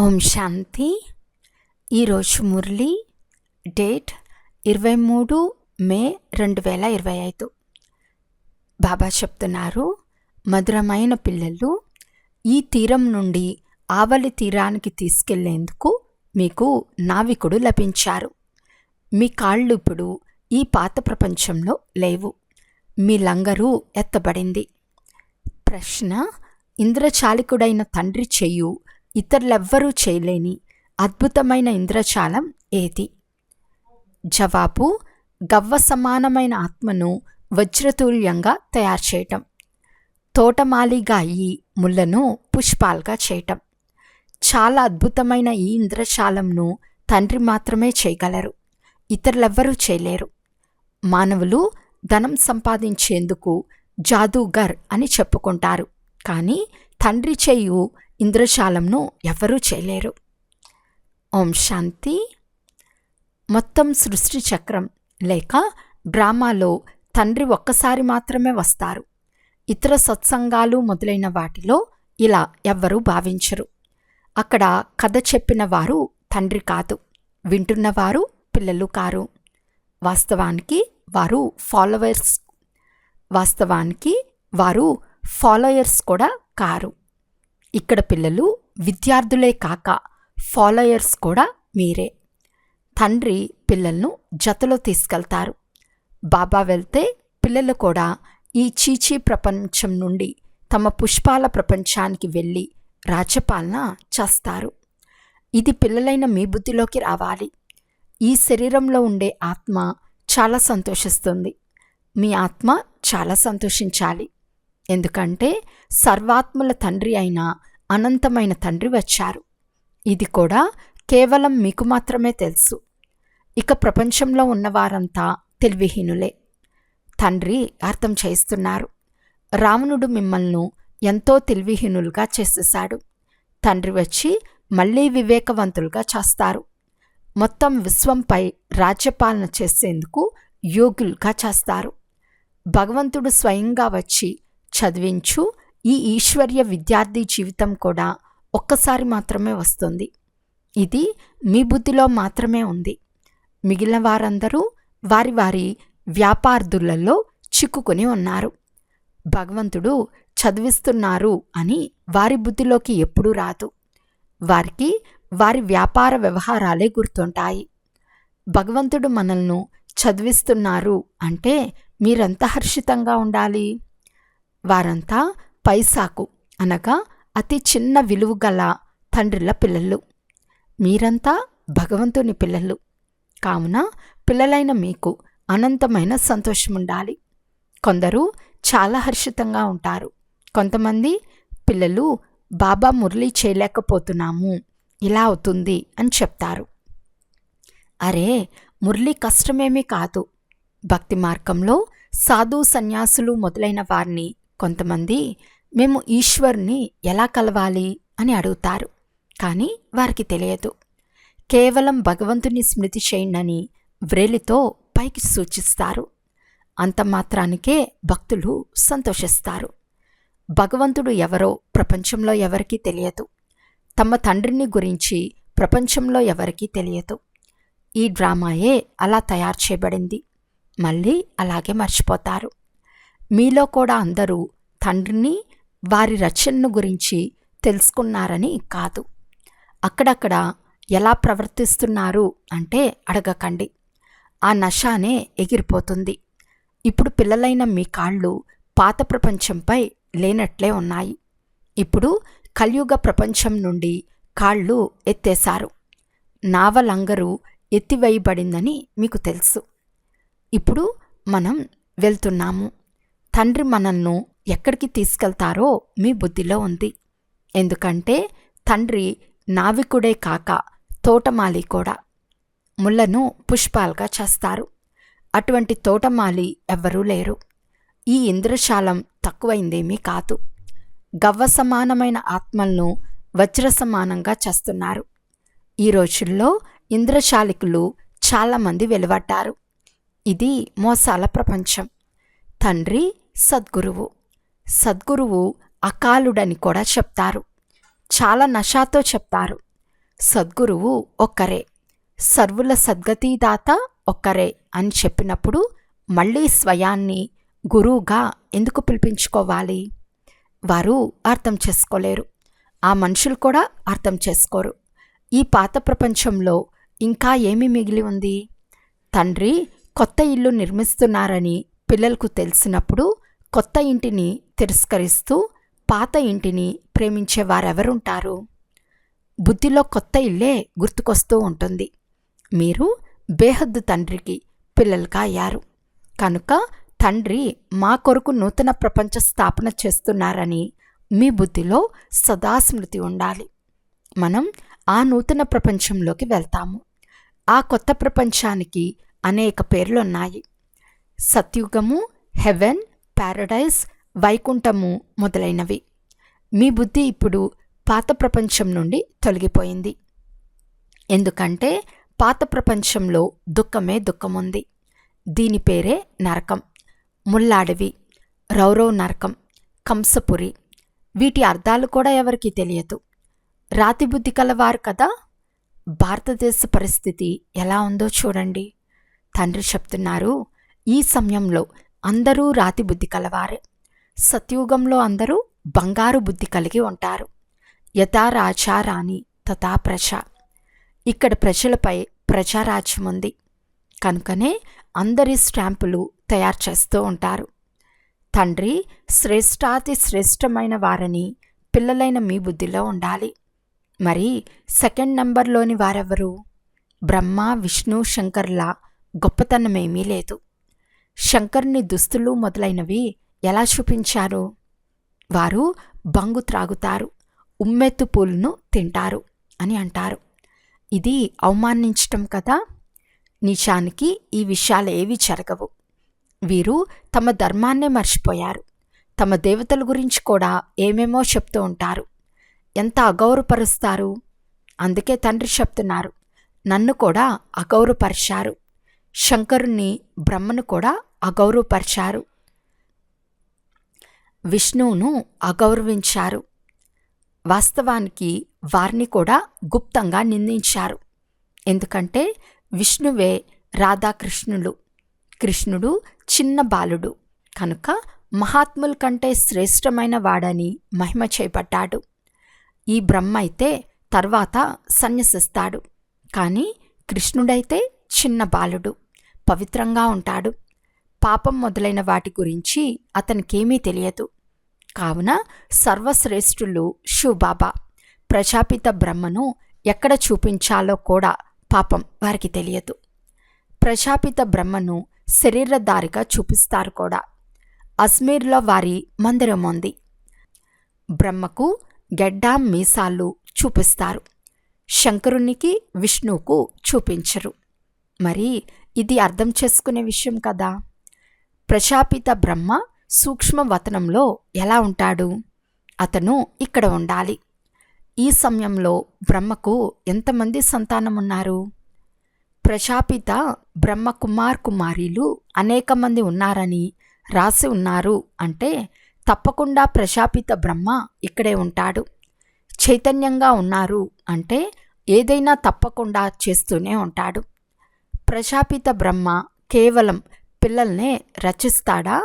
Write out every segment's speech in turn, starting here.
ఓం శాంతి. ఈరోజు మురళి డేట్ ఇరవై మూడు మే రెండు వేల ఇరవై ఐదు. బాబా చెప్తున్నారు మధురమైన పిల్లలు ఈ తీరం నుండి ఆవలి తీరానికి తీసుకెళ్ళేందుకు మీకు నావికుడు లభించారు. మీ కాళ్ళు ఇప్పుడు ఈ పాత ప్రపంచంలో లేవు. మీ లంగరు ఎత్తబడింది. ప్రశ్న ఇంద్రచాలికుడైన తండ్రి చెయ్యు ఇతరులెవ్వరూ చేయలేని అద్భుతమైన ఇంద్రజాలం ఏది? జవాబు గవ్వ సమానమైన ఆత్మను వజ్రతుల్యంగా తయారు చేయటం. తోటమాలిగా అయ్యి ముళ్ళను పుష్పాలుగా చేయటం. చాలా అద్భుతమైన ఈ ఇంద్రజాలంను తండ్రి మాత్రమే చేయగలరు. ఇతరులెవ్వరూ చేయలేరు. మానవులు ధనం సంపాదించేందుకు జాదూగర్ అని చెప్పుకుంటారు. కానీ తండ్రి చేయు ఇంద్రజాలంను ఎవరూ చేయలేరు. ఓం శాంతి. మొత్తం సృష్టి చక్రం లేక డ్రామాలో తండ్రి ఒక్కసారి మాత్రమే వస్తారు. ఇతర సత్సంగాలు మొదలైన వాటిలో ఇలా ఎవ్వరూ భావించరు. అక్కడ కథ చెప్పిన వారు తండ్రి కాదు వింటున్నవారు పిల్లలు కారు. వాస్తవానికి వారు ఫాలోవర్స్. వాస్తవానికి వారు ఫాలోయర్స్ కూడా కారు. ఇక్కడ పిల్లలు విద్యార్థులే కాక ఫాలోయర్స్ కూడా మీరే. తండ్రి పిల్లలను జతలో తీసుకెళ్తారు. బాబా వెళ్తే పిల్లలు కూడా ఈ చీచీ ప్రపంచం నుండి తమ పుష్పాల ప్రపంచానికి వెళ్ళి రాజ్యపాలన చేస్తారు. ఇది పిల్లలైన మీ బుద్ధిలోకి రావాలి. ఈ శరీరంలో ఉండే ఆత్మ చాలా సంతోషిస్తుంది. మీ ఆత్మ చాలా సంతోషించాలి. ఎందుకంటే సర్వాత్మల తండ్రి అయిన అనంతమైన తండ్రి వచ్చారు. ఇది కూడా కేవలం మీకు మాత్రమే తెలుసు. ఇక ప్రపంచంలో ఉన్నవారంతా తెలివిహీనులే. తండ్రి అర్థం చేస్తున్నారు రావణుడు మిమ్మల్ని ఎంతో తెలివిహీనులుగా చేసేశాడు. తండ్రి వచ్చి మళ్ళీ వివేకవంతులుగా చేస్తారు. మొత్తం విశ్వంపై రాజ్యపాలన చేసేందుకు యోగులుగా చేస్తారు. భగవంతుడు స్వయంగా వచ్చి చదివించు. ఈ ఈశ్వర్య విద్యార్థి జీవితం కూడా ఒక్కసారి మాత్రమే వస్తుంది. ఇది మీ బుద్ధిలో మాత్రమే ఉంది. మిగిలిన వారందరూ వారి వారి వ్యాపార్థులలో చిక్కుకుని ఉన్నారు. భగవంతుడు చదివిస్తున్నారు అని వారి బుద్ధిలోకి ఎప్పుడూ రాదు. వారికి వారి వ్యాపార వ్యవహారాలే గుర్తుంటాయి. భగవంతుడు మనల్ని చదివిస్తున్నారు అంటే మీరెంత హర్షితంగా ఉండాలి? వారంతా పైసాకు అనగా అతి చిన్న విలువ గల తండ్రిల పిల్లలు. మీరంతా భగవంతుని పిల్లలు. కావున పిల్లలైన మీకు అనంతమైన సంతోషం ఉండాలి కొందరు చాలా హర్షితంగా ఉంటారు. కొంతమంది పిల్లలు బాబా మురళి చేయలేకపోతున్నాము. ఇలా అవుతుంది అని చెప్తారు. అరే మురళి కష్టమేమీ కాదు. భక్తి మార్గంలో సాధు సన్యాసులు మొదలైన వారిని కొంతమంది మేము ఈశ్వర్ని ఎలా కలవాలి? అని అడుగుతారు. కానీ వారికి తెలియదు. కేవలం భగవంతుని స్మృతి చేయండి వ్రేలితో పైకి సూచిస్తారు. అంత మాత్రానికే భక్తులు సంతోషిస్తారు. భగవంతుడు ఎవరో ప్రపంచంలో ఎవరికీ తెలియదు. తమ తండ్రిని గురించి ప్రపంచంలో ఎవరికీ తెలియదు. ఈ డ్రామాయే అలా తయారు చేయబడింది. మళ్ళీ అలాగే మర్చిపోతారు. మీలో కూడా అందరూ తండ్రిని వారి రచనను గురించి తెలుసుకున్నారని కాదు. అక్కడక్కడ ఎలా ప్రవర్తిస్తున్నారు అంటే అడగకండి. ఆ నషానే ఎగిరిపోతుంది. ఇప్పుడు పిల్లలైన మీ కాళ్ళు పాత ప్రపంచంపై లేనట్లే ఉన్నాయి. ఇప్పుడు కలియుగ ప్రపంచం నుండి కాళ్ళు ఎత్తేశారు. నావలంగరు ఎత్తివేయబడిందని మీకు తెలుసు. ఇప్పుడు మనం వెళ్తున్నాము. తండ్రి మనల్ని ఎక్కడికి తీసుకెళ్తారో మీ బుద్ధిలో ఉంది. ఎందుకంటే తండ్రి నావికుడే కాక తోటమాలి కూడా. ముళ్ళను పుష్పాలుగా చేస్తారు. అటువంటి తోటమాలి ఎవ్వరూ లేరు. ఈ ఇంద్రశాలం తక్కువైందేమీ కాదు. గవ్వ సమానమైన ఆత్మలను వజ్ర సమానంగా చేస్తున్నారు. ఈ రోజుల్లో ఇంద్రశాలికులు చాలామంది వెలువడ్డారు. ఇది మోసాల ప్రపంచం. తండ్రి సద్గురువు. సద్గురువు అకాలుడని కూడా చెప్తారు. చాలా నషాతో చెప్తారు. సద్గురువు ఒక్కరే. సర్వుల సద్గతిదాత ఒక్కరే అని చెప్పినప్పుడు మళ్ళీ స్వయాన్ని గురువుగా ఎందుకు పిలిపించుకోవాలి? వారు అర్థం చేసుకోలేరు. ఆ మనుషులు కూడా అర్థం చేసుకోరు. ఈ పాత ప్రపంచంలో ఇంకా ఏమి మిగిలి ఉంది? తండ్రి కొత్త ఇల్లు నిర్మిస్తున్నారని పిల్లలకు తెలిసినప్పుడు కొత్త ఇంటిని తిరస్కరిస్తూ పాత ఇంటిని ప్రేమించే వారెవరుంటారు? బుద్ధిలో కొత్త ఇల్లే గుర్తుకొస్తూ ఉంటుంది. మీరు బేహద్దు తండ్రికి పిల్లలుగా అయ్యారు. కనుక తండ్రి మా కొరకు నూతన ప్రపంచ స్థాపన చేస్తున్నారని మీ బుద్ధిలో సదా స్మృతి ఉండాలి. మనం ఆ నూతన ప్రపంచంలోకి వెళ్తాము. ఆ కొత్త ప్రపంచానికి అనేక పేర్లున్నాయి. సత్యుగము హెవెన్ ప్యారడైజ్ వైకుంఠము మొదలైనవి. మీ బుద్ధి ఇప్పుడు పాత ప్రపంచం నుండి తొలగిపోయింది. ఎందుకంటే పాత ప్రపంచంలో దుఃఖమే దుఃఖముంది. దీని పేరే నరకం. ముల్లాడవి రౌరవ్ నరకం కంసపురి. వీటి అర్థాలు కూడా ఎవరికీ తెలియదు. రాతి బుద్ధి కలవారు కదా? భారతదేశ పరిస్థితి ఎలా ఉందో చూడండి. తండ్రి చెప్తున్నారు ఈ సమయంలో అందరూ రాతి బుద్ధి కలవారే. సత్యుగంలో అందరూ బంగారు బుద్ధి కలిగి ఉంటారు. యథా రాజా రాణి తథా ప్రజ. ఇక్కడ ప్రజలపై ప్రజారాజ్యం ఉంది. కనుకనే అందరి స్టాంపులు తయారు చేస్తూ ఉంటారు. తండ్రి శ్రేష్టాతి శ్రేష్టమైన వారని పిల్లలైన మీ బుద్ధిలో ఉండాలి. మరి సెకండ్ నంబర్లోని వారెవరు? బ్రహ్మ విష్ణు శంకర్ల గొప్పతనమేమీ లేదు. శంకర్ని దుస్తులు మొదలైనవి ఎలా చూపించారు? వారు బంగు త్రాగుతారు ఉమ్మెత్తు పూలను తింటారు అని అంటారు. ఇది అవమానించటం కదా? నిజానికి ఈ విషయాలు ఏవి జరగవు. వీరు తమ ధర్మాన్నే మర్చిపోయారు. తమ దేవతల గురించి కూడా ఏమేమో చెప్తూ ఉంటారు. ఎంత అగౌరవపరుస్తారు? అందుకే తండ్రి చెప్తున్నారు నన్ను కూడా అగౌరవపరిచారు. శంకరుని బ్రహ్మను కూడా అగౌరవపరిచారు. విష్ణువును అగౌరవించారు. వాస్తవానికి వారిని కూడా గుప్తంగా నిందించారు. ఎందుకంటే విష్ణువే రాధాకృష్ణులు. కృష్ణుడు చిన్న బాలుడు. కనుక మహాత్ముల కంటే శ్రేష్టమైన వాడని మహిమ చేపట్టాడు. ఈ బ్రహ్మ అయితే తర్వాత సన్యసిస్తాడు. కానీ కృష్ణుడైతే చిన్న బాలుడు. పవిత్రంగా ఉంటాడు. పాపం మొదలైన వాటి గురించి అతనికేమీ తెలియదు. కావున సర్వశ్రేష్ఠులు శివబాబా ప్రజాపిత బ్రహ్మను ఎక్కడ చూపించాలో కూడా పాపం వారికి తెలియదు. ప్రజాపిత బ్రహ్మను శరీరధారిగా చూపిస్తారు కూడా. అజ్మీర్లో వారి మందిరం ఉంది. బ్రహ్మకు గెడ్డ మీసాలు చూపిస్తారు. శంకరునికి విష్ణువుకు చూపించరు. మరి ఇది అర్థం చేసుకునే విషయం కదా? ప్రశాపిత బ్రహ్మ సూక్ష్మవతనంలో ఎలా ఉంటాడు? అతను ఇక్కడ ఉండాలి. ఈ సమయంలో బ్రహ్మకు ఎంతమంది సంతానం ఉన్నారు ప్రశాపిత బ్రహ్మ కుమార్ కుమారీలు అనేక మంది ఉన్నారని రాసి ఉన్నారు అంటే తప్పకుండా ప్రశాపిత బ్రహ్మ ఇక్కడే ఉంటాడు. చైతన్యంగా ఉన్నారు అంటే ఏదైనా తప్పకుండా చేస్తూనే ఉంటాడు. ప్రశాపిత బ్రహ్మ కేవలం పిల్లల్నే రచిస్తాడా?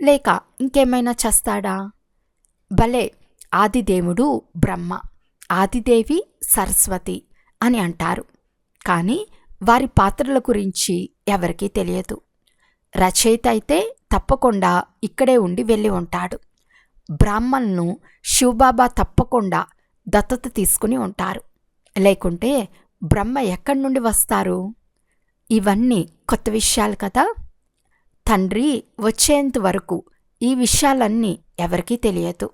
లేక ఇంకేమైనా చేస్తాడా? భలే! ఆదిదేవుడు బ్రహ్మ ఆదిదేవి సరస్వతి అని అంటారు. కానీ వారి పాత్రల గురించి ఎవరికీ తెలియదు. రచయిత అయితే తప్పకుండా ఇక్కడే ఉండి వెళ్ళి ఉంటాడు. బ్రాహ్మణ్ను శివబాబా తప్పకుండా దత్తత తీసుకుని ఉంటారు. లేకుంటే బ్రహ్మ ఎక్కడి నుండి వస్తారు? ఇవన్నీ కొత్త విషయాలు కదా? తండ్రి వచ్చేంత వరకు ఈ విషయాలన్నీ ఎవరికీ తెలియదు.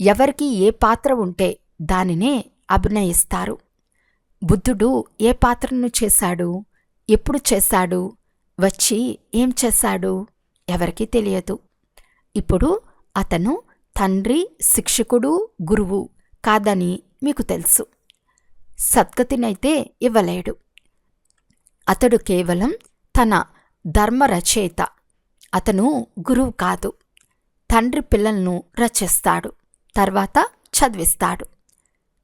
ఎవరికి ఏ పాత్ర ఉంటే దానినే అభినయిస్తారు. బుద్ధుడు ఏ పాత్రను చేశాడు? ఎప్పుడు చేశాడు? వచ్చి ఏం చేశాడు? ఎవరికీ తెలియదు. ఇప్పుడు అతను తండ్రి శిక్షకుడు గురువు కాదని మీకు తెలుసు. సద్గతినైతే ఇవ్వలేడు. అతడు కేవలం తన ధర్మ రచయిత అతను గురువు కాదు. తండ్రి పిల్లలను రచిస్తాడు. తర్వాత చదివిస్తాడు.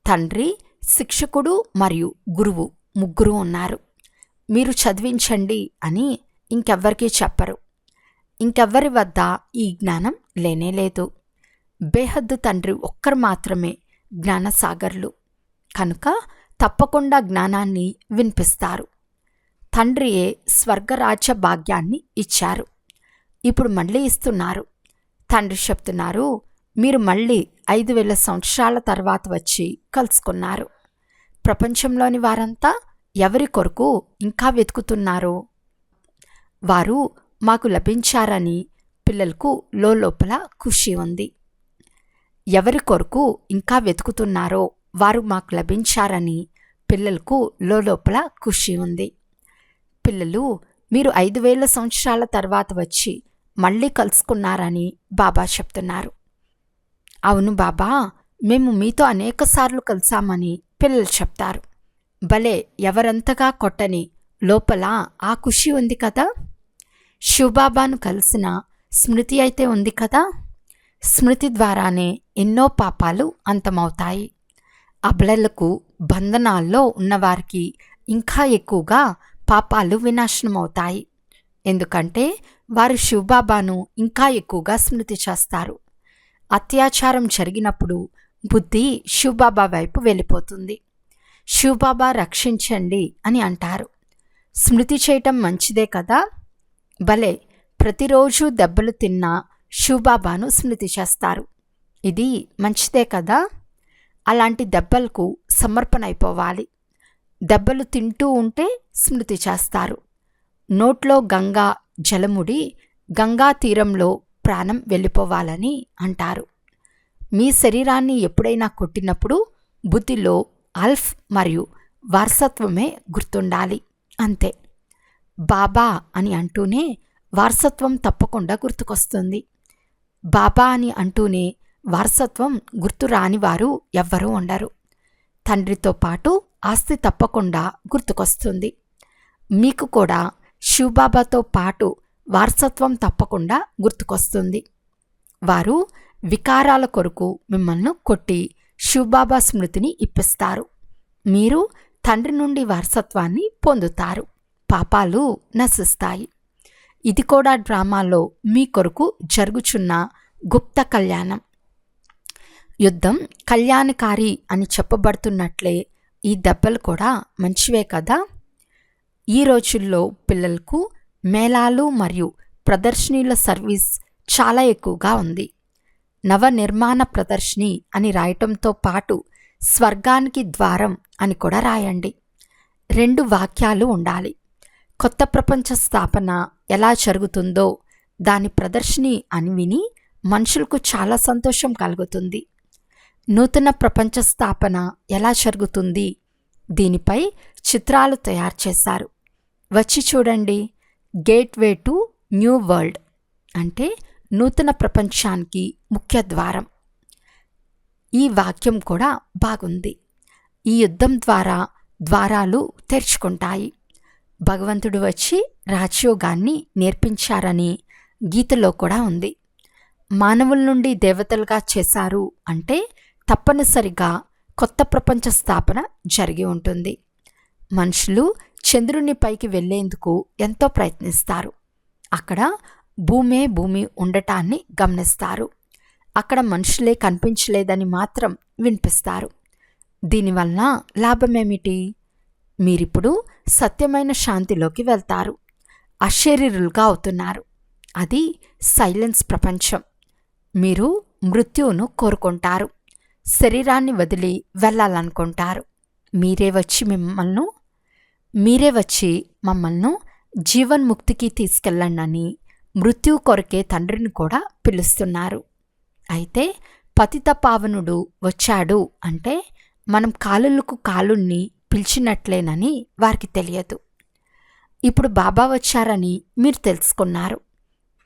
తండ్రి శిక్షకుడు మరియు గురువు ముగ్గురు ఉన్నారు. మీరు చదివించండి అని ఇంకెవ్వరికీ చెప్పరు. ఇంకెవ్వరి వద్ద ఈ జ్ఞానం లేనేలేదు బేహద్దు తండ్రి ఒక్కరు మాత్రమే జ్ఞానసాగర్లు. కనుక తప్పకుండా జ్ఞానాన్ని వినిపిస్తారు. తండ్రియే స్వర్గరాజ్య భాగ్యాన్ని ఇచ్చారు. ఇప్పుడు మళ్ళీ ఇస్తున్నారు. తండ్రి చెప్తున్నారు మీరు మళ్ళీ ఐదు వేల సంవత్సరాల తర్వాత వచ్చి కలుసుకున్నారు. ప్రపంచంలోని వారంతా ఎవరి కొరకు ఇంకా వెతుకుతున్నారు? వారు మాకు లభించారని పిల్లలకు లోపల ఖుషి ఉంది. ఎవరి కొరకు ఇంకా వెతుకుతున్నారో వారు మాకు లభించారని పిల్లలకు లోపల ఖుషి ఉంది. పిల్లలు మీరు ఐదు వేల సంవత్సరాల తర్వాత వచ్చి మళ్ళీ కలుసుకున్నారని బాబా చెప్తున్నారు. అవును బాబా మేము మీతో అనేకసార్లు కలిసామని పిల్లలు చెప్తారు. భలే ఎవరంతగా కొట్టని లోపల ఆ ఖుషి ఉంది కదా? శివబాబాను కలిసిన స్మృతి అయితే ఉంది కదా? స్మృతి ద్వారానే ఎన్నో పాపాలు అంతమవుతాయి. అబలలకు బంధనాల్లో ఉన్నవారికి ఇంకా ఎక్కువగా పాపాలు వినాశనమవుతాయి. ఎందుకంటే వారు శివబాబాను ఇంకా ఎక్కువగా స్మృతి చేస్తారు. అత్యాచారం జరిగినప్పుడు బుద్ధి శివబాబా వైపు వెళ్ళిపోతుంది. శివబాబా రక్షించండి అని అంటారు. స్మృతి చేయటం మంచిదే కదా? భలే! ప్రతిరోజు దెబ్బలు తిన్నా శివబాబాను స్మృతి చేస్తారు. ఇది మంచిదే కదా? అలాంటి దెబ్బలకు సమర్పణ అయిపోవాలి. దెబ్బలు తింటూ ఉంటే స్మృతి చేస్తారు. నోట్లో గంగా జలముడి గంగా తీరంలో ప్రాణం వెళ్ళిపోవాలని అంటారు. మీ శరీరాన్ని ఎప్పుడైనా కొట్టినప్పుడు బుద్ధిలో అల్ఫ్ మరియు వారసత్వమే గుర్తుండాలి. అంతే. బాబా అని అంటూనే వారసత్వం తప్పకుండా గుర్తుకొస్తుంది. బాబా అని అంటూనే వారసత్వం గుర్తు రాని వారు ఎవ్వరూ ఉండరు. తండ్రితో పాటు ఆస్తి తప్పకుండా గుర్తుకొస్తుంది. మీకు కూడా శివబాబాతో పాటు వారసత్వం తప్పకుండా గుర్తుకొస్తుంది. వారు వికారాల కొరకు మిమ్మల్ని కొట్టి శివబాబా స్మృతిని ఇప్పిస్తారు. మీరు తండ్రి నుండి వారసత్వాన్ని పొందుతారు. పాపాలు నశిస్తాయి. ఇది కూడా డ్రామాలో మీ కొరకు జరుగుచున్న గుప్త కళ్యాణం. యుద్ధం కళ్యాణకారి అని చెప్పబడుతున్నట్లే ఈ దెబ్బలు కూడా మంచివే కదా? ఈ రోజుల్లో పిల్లలకు మేళాలు మరియు ప్రదర్శనీల సర్వీస్ చాలా ఎక్కువగా ఉంది. నవ నిర్మాణ ప్రదర్శిని అని రాయటంతో పాటు స్వర్గానికి ద్వారం అని కూడా రాయండి. రెండు వాక్యాలు ఉండాలి. కొత్త ప్రపంచ స్థాపన ఎలా జరుగుతుందో దాని ప్రదర్శిని అని విని మనుషులకు చాలా సంతోషం కలుగుతుంది. నూతన ప్రపంచ స్థాపన ఎలా జరుగుతుంది? దీనిపై చిత్రాలు తయారు చేశారు. వచ్చి చూడండి. గేట్వే టు న్యూ వరల్డ్ అంటే నూతన ప్రపంచానికి ముఖ్య ద్వారం. ఈ వాక్యం కూడా బాగుంది. ఈ యుద్ధం ద్వారా ద్వారాలు తెరుచుకుంటాయి. భగవంతుడు వచ్చి రాజయోగాన్ని నేర్పించారని గీతలో కూడా ఉంది. మానవుల నుండి దేవతలుగా చేశారు అంటే తప్పనిసరిగా కొత్త ప్రపంచ స్థాపన జరిగి ఉంటుంది. మనుషులు చంద్రుని పైకి వెళ్ళేందుకు ఎంతో ప్రయత్నిస్తారు. అక్కడ భూమే భూమి ఉండటాన్ని గమనిస్తారు. అక్కడ మనుషులే కనిపించలేదని మాత్రం వినిపిస్తారు. దీనివల్ల లాభమేమిటి? మీరిప్పుడు సత్యమైన శాంతిలోకి వెళ్తారు. అశరీరులుగా అవుతున్నారు. అది సైలెన్స్ ప్రపంచం. మీరు మృత్యువును కోరుకుంటారు. శరీరాన్ని వదిలి వెళ్ళాలనుకుంటారు. మీరే వచ్చి మిమ్మల్ని మీరే వచ్చి మమ్మల్ని జీవన్ముక్తికి తీసుకెళ్ళండి మృత్యు కొరకే తండ్రిని కూడా పిలుస్తున్నారు. అయితే పతిత పావనుడు వచ్చాడు అంటే మనం కాలులకు కాలుణ్ణి పిలిచినట్లేనని వారికి తెలియదు. ఇప్పుడు బాబా వచ్చారని మీరు తెలుసుకున్నారు.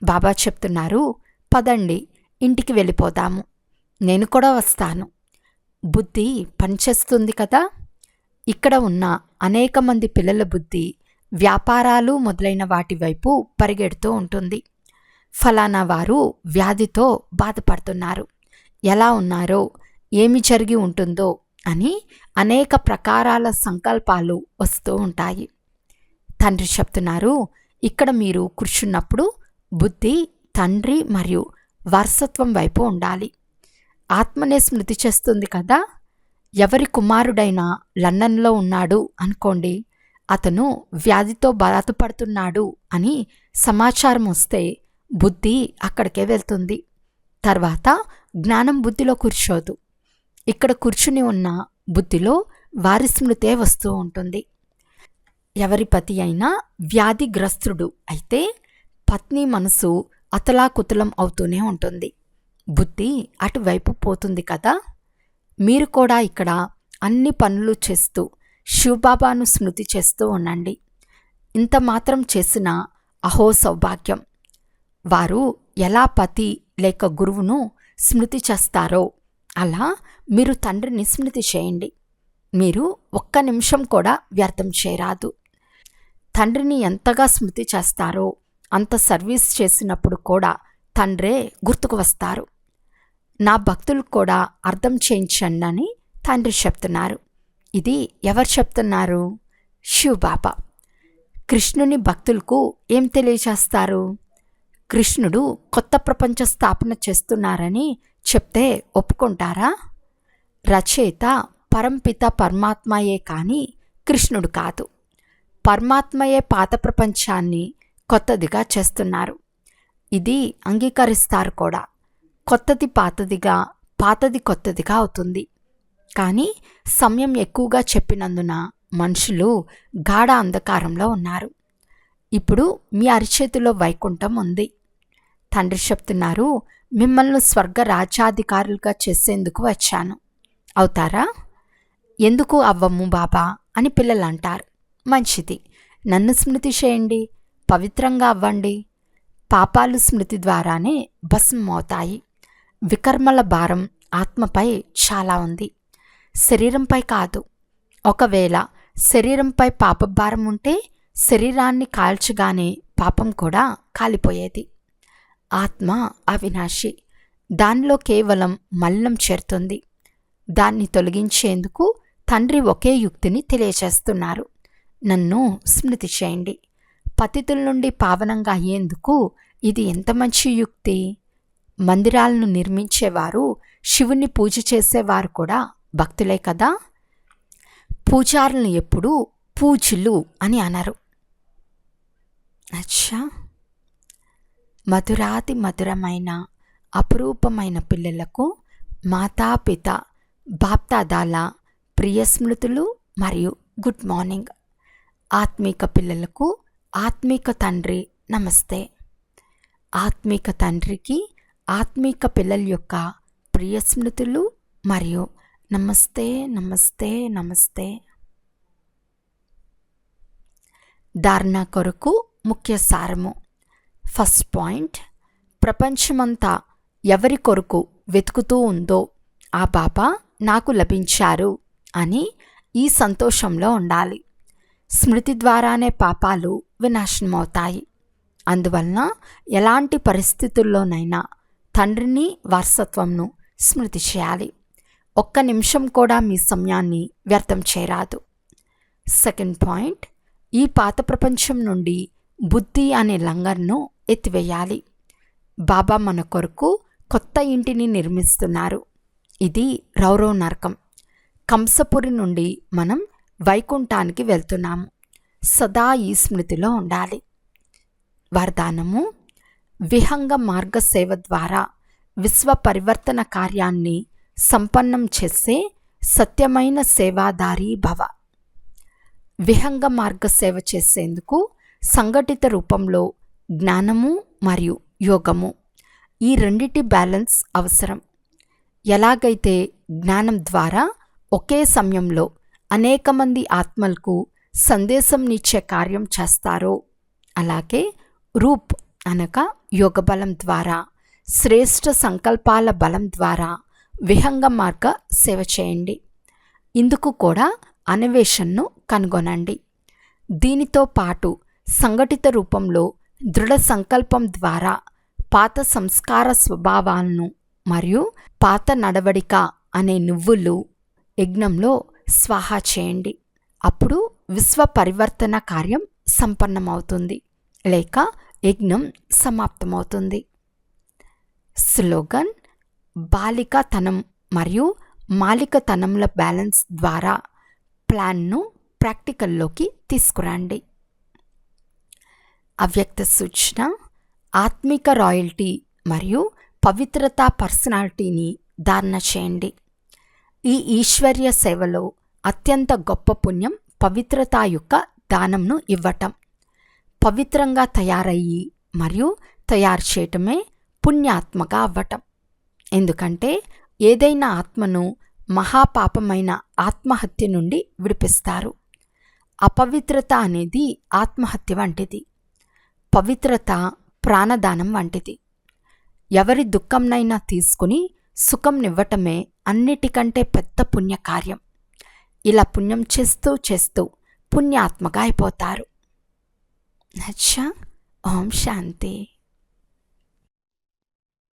బాబా చెప్తున్నారు పదండి ఇంటికి వెళ్ళిపోదాము. నేను కూడా వస్తాను. బుద్ధి పనిచేస్తుంది కదా? ఇక్కడ ఉన్న అనేక మంది పిల్లల బుద్ధి వ్యాపారాలు మొదలైన వాటి వైపు పరిగెడుతూ ఉంటుంది. ఫలానా వారు వ్యాధితో బాధపడుతున్నారు. ఎలా ఉన్నారో ఏమి జరిగి ఉంటుందో అని అనేక ప్రకారాల సంకల్పాలు వస్తూ ఉంటాయి. తండ్రి చెప్తున్నారు ఇక్కడ మీరు కూర్చున్నప్పుడు బుద్ధి తండ్రి మరియు వారసత్వం వైపు ఉండాలి. ఆత్మనే స్మృతి చేస్తుంది కదా? ఎవరి కుమారుడైనా లండన్లో ఉన్నాడు అనుకోండి అతను వ్యాధితో బాధపడుతున్నాడు అని సమాచారం వస్తే బుద్ధి అక్కడికే వెళ్తుంది. తర్వాత జ్ఞానం బుద్ధిలో కూర్చోదు. ఇక్కడ కూర్చుని ఉన్న బుద్ధిలో వారి స్మృతే వస్తూ ఉంటుంది. ఎవరి పతి అయినా వ్యాధిగ్రస్తుడు అయితే పత్ని మనసు అతలాకుతలం అవుతూనే ఉంటుంది. బుద్ధి అటువైపు పోతుంది కదా? మీరు కూడా ఇక్కడ అన్ని పనులు చేస్తూ శివబాబాను స్మృతి చేస్తూ ఉండండి. ఇంత మాత్రం చేసిన అహో సౌభాగ్యం వారు ఎలా పతి లేక గురువును స్మృతి చేస్తారో అలా మీరు తండ్రిని స్మృతి చేయండి. మీరు ఒక్క నిమిషం కూడా వ్యర్థం చేయరాదు. తండ్రిని ఎంతగా స్మృతి చేస్తారో అంత సర్వీస్ చేసినప్పుడు కూడా తండ్రే గుర్తుకు వస్తారు. నా భక్తులు కూడా అర్థం చేయించండి అని తండ్రి చెప్తున్నారు. ఇది ఎవరు చెప్తున్నారు? శివబాబా. కృష్ణుని భక్తులకు ఏం తెలియచేస్తారు కృష్ణుడు కొత్త ప్రపంచ స్థాపన చేస్తున్నారని చెప్తే ఒప్పుకుంటారా? రచయిత పరంపిత పరమాత్మయే కానీ కృష్ణుడు కాదు. పరమాత్మయే పాత ప్రపంచాన్ని కొత్తదిగా చేస్తున్నారు. ఇది అంగీకరిస్తారు కూడా. కొత్తది పాతదిగా పాతది కొత్తదిగా అవుతుంది. కానీ సమయం ఎక్కువగా చెప్పినందున మనుషులు గాఢ అంధకారంలో ఉన్నారు. ఇప్పుడు మీ అరిచేతిలో వైకుంఠం ఉంది. తండ్రి చెప్తున్నారు మిమ్మల్ని స్వర్గ రాజ్యాధికారులుగా చేసేందుకు వచ్చాను. అవుతారా? ఎందుకు అవ్వము బాబా? అని పిల్లలు అంటారు మంచిది. నన్ను స్మృతి చేయండి. పవిత్రంగా అవ్వండి. పాపాలు స్మృతి ద్వారానే భస్మం అవుతాయి వికర్మల భారం ఆత్మపై చాలా ఉంది. శరీరంపై కాదు. ఒకవేళ శరీరంపై పాపభారం ఉంటే శరీరాన్ని కాల్చగానే పాపం కూడా కాలిపోయేది. ఆత్మ అవినాశి. దానిలో కేవలం మలినం చేరుతుంది. దాన్ని తొలగించేందుకు తండ్రి ఒకే యుక్తిని తెలియచేస్తున్నారు. నన్ను స్మృతి చేయండి. పతితుల నుండి పావనంగా అయ్యేందుకు ఇది ఎంత మంచి యుక్తి? మందిరాలను నిర్మించేవారు శివుణ్ణి పూజ చేసేవారు కూడా భక్తులే కదా? పూజారులను ఎప్పుడూ పూజులు అని అనరు. అచ్చా! మధురాతి మధురమైన అపురూపమైన పిల్లలకు మాతాపిత బాప్తాదాల ప్రియ స్మృతులు మరియు గుడ్ మార్నింగ్. ఆత్మీక పిల్లలకు ఆత్మీక తండ్రి నమస్తే. ఆత్మీక తండ్రికి ఆత్మీక పిల్లల యొక్క ప్రియ స్మృతులు మరియు నమస్తే నమస్తే నమస్తే. ధారణ కొరకు ముఖ్య సారము. ఫస్ట్ పాయింట్ ప్రపంచమంతా ఎవరి కొరకు వెతుకుతూ ఉందో ఆ బాబా నాకు లభించారు అని ఈ సంతోషంలో ఉండాలి. స్మృతి ద్వారానే పాపాలు వినాశనమవుతాయి. అందువలన ఎలాంటి పరిస్థితుల్లోనైనా తండ్రిని వారసత్వంను స్మృతి చేయాలి ఒక్క నిమిషం కూడా మీ సమయాన్ని వ్యర్థం చేయరాదు. సెకండ్ పాయింట్ ఈ పాత ప్రపంచం నుండి బుద్ధి అనే లంగర్ను ఎత్తివేయాలి. బాబా మన కొరకు కొత్త ఇంటిని నిర్మిస్తున్నారు. ఇది రౌరవ నరకం. కంసపురి నుండి మనం వైకుంఠానికి వెళ్తున్నాము. సదా ఈ స్మృతిలో ఉండాలి. వరదానము విహంగ మార్గ సేవ ద్వారా విశ్వ పరివర్తన కార్యాన్ని సంపన్నం చేసే సత్యమైన సేవాదారి భవ. విహంగ మార్గ సేవ చేసేందుకు సంఘటిత రూపంలో జ్ఞానము మరియు యోగము ఈ రెండిటి బ్యాలెన్స్ అవసరం. ఎలాగైతే జ్ఞానం ద్వారా ఒకే సమయంలో అనేక మంది ఆత్మలకు సందేశంనిచ్చే కార్యం చేస్తారో అలాగే రూప్ అనగా యోగ బలం ద్వారా శ్రేష్ఠ సంకల్పాల బలం ద్వారా విహంగ మార్గ సేవ చేయండి. ఇందుకు కూడా అన్వేషణను కనుగొనండి. దీనితో పాటు సంఘటిత రూపంలో దృఢ సంకల్పం ద్వారా పాత సంస్కార స్వభావాలను మరియు పాత నడవడిక అనే నువ్వులు యజ్ఞంలో స్వాహా చేయండి. అప్పుడు విశ్వ పరివర్తన కార్యం సంపన్నమవుతుంది. లేక యజ్ఞం సమాప్తమవుతుంది. స్లోగన్ బాలికతనం మరియు మాలికతనంల బ్యాలెన్స్ ద్వారా ప్లాన్ను ప్రాక్టికల్లోకి తీసుకురండి. అవ్యక్త సూచన ఆత్మిక రాయల్టీ మరియు పవిత్రత పర్సనాలిటీని ధారణ చేయండి. ఈ ఈశ్వర్య సేవలో అత్యంత గొప్ప పుణ్యం పవిత్రత యొక్క దానంను ఇవ్వటం. పవిత్రంగా తయారయ్యి మరియు తయారు చేయటమే పుణ్యాత్మగా అవ్వటం. ఎందుకంటే ఏదైనా ఆత్మను మహాపాపమైన ఆత్మహత్య నుండి విడిపిస్తారు. అపవిత్రత అనేది ఆత్మహత్య వంటిది. పవిత్రత ప్రాణదానం వంటిది. ఎవరి దుఃఖంనైనా తీసుకుని సుఖంనివ్వటమే అన్నిటికంటే పెద్ద పుణ్యకార్యం. ఇలా పుణ్యం చేస్తూ చేస్తూ పుణ్యాత్మగా అయిపోతారు. అచ్చా ఓం శాంతి.